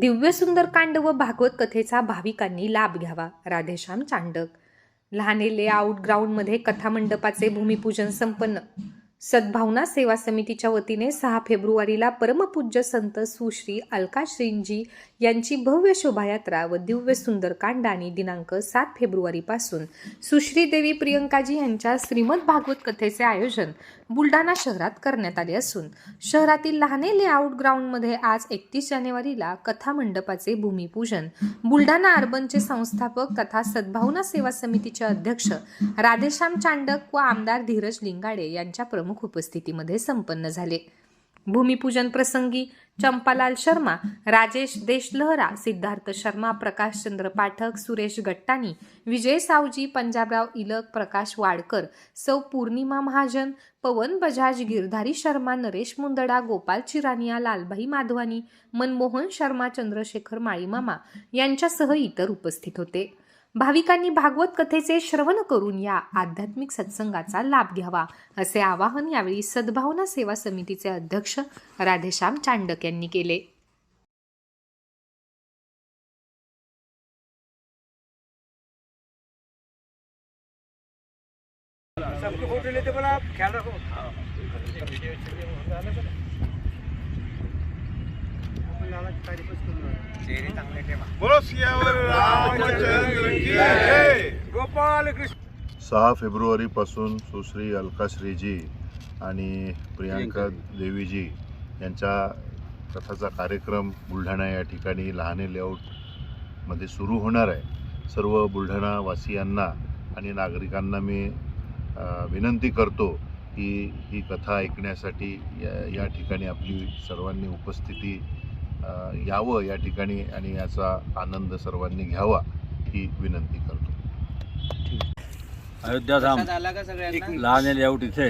दिव्य सुंदरकांड व भागवत कथेचा भाविकांनी लाभ घ्यावा राधेश्याम चांडक. लहाने आउट ग्राउंडमध्ये कथामंडपाचे भूमिपूजन संपन्न सद्भावना सेवा समितीच्या वतीने सहा फेब्रुवारीला परमपूज्य संत सुश्री अलकाश्रींजी यांची भव्य शोभायात्रा व दिव्य सुंदरकांड आणि दिनांक सात फेब्रुवारीपासून सुश्री देवी प्रियंकाजी यांच्या श्रीमद भागवत कथेचे आयोजन बुलढाणा शहरात करण्यात आले असून शहरातील लहाने लेआउट ग्राउंडमध्ये आज एकतीस जानेवारीला कथा मंडपाचे भूमिपूजन बुलढाणा अर्बनचे संस्थापक तथा सद्भावना सेवा समितीचे अध्यक्ष राधेश्याम चांडक व आमदार धीरज लिंगाडे यांच्या प्रमुख उपस्थितीमध्ये संपन्न झाले. भूमिपूजन प्रसंगी चंपालाल शर्मा राजेश देशलहरा सिद्धार्थ शर्मा प्रकाश चंद्र पाठक सुरेश गट्टानी विजय सावजी पंजाबराव इलक प्रकाश वाडकर सौ पूर्णिमा महाजन पवन बजाज गिरधारी शर्मा नरेश मुंदडा गोपाल चिरानिया लालभाई माधवानी मनमोहन शर्मा चंद्रशेखर माळीमामा यांच्यासह इतर उपस्थित होते. भाविकांनी भागवत कथेचे श्रवण करून या आध्यात्मिक सत्संगाचा लाभ घ्यावा असे आवाहन यावेळी सद्भावना सेवा समितीचे अध्यक्ष राधेश्याम चांडक यांनी केले. बोला आप सहा फेब्रुवारीपासून सुश्री अलकाश्रीजी आणि प्रियांका देवीजी यांच्या कथाचा कार्यक्रम बुलढाणा या ठिकाणी लहाने लेआउटमध्ये सुरू होणार आहे. सर्व बुलढाणा वासियांना आणि नागरिकांना मी विनंती करतो की ही कथा ऐकण्यासाठी या या ठिकाणी आपली सर्वांनी उपस्थिती यावं या ठिकाणी आणि याचा आनंद सर्वांनी घ्यावा ही विनंती करतो. अयोध्याधाम का सगळ्यांना? लहान लेआउट इथे.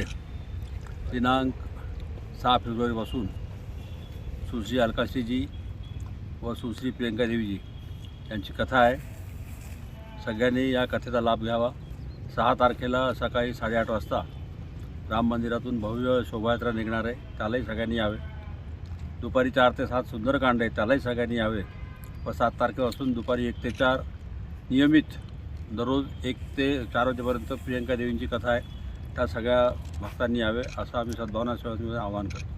दिनांक सहा फेब्रुवारीपासून सुश्री अलकाश्रीजी व सुश्री प्रियंका देवीजी यांची कथा आहे. सगळ्यांनी या कथेचा लाभ घ्यावा. सहा तारखेला सकाळी साडेआठ वाजता राम मंदिरातून भव्य शोभायात्रा निघणार आहे. त्यालाही सगळ्यांनी यावे. दुपारी चार ते सात सुंदरकांड आहे त्यालाही सगळ्यांनी यावे. व सात तारखेपासून दुपारी एक ते चार नियमित दररोज एक ते चार वाजेपर्यंत प्रियंका देवींची कथा आहे. त्या सगळ्या भक्तांनी यावे असं आम्ही सद्भावना सेवा आवाहन करतो.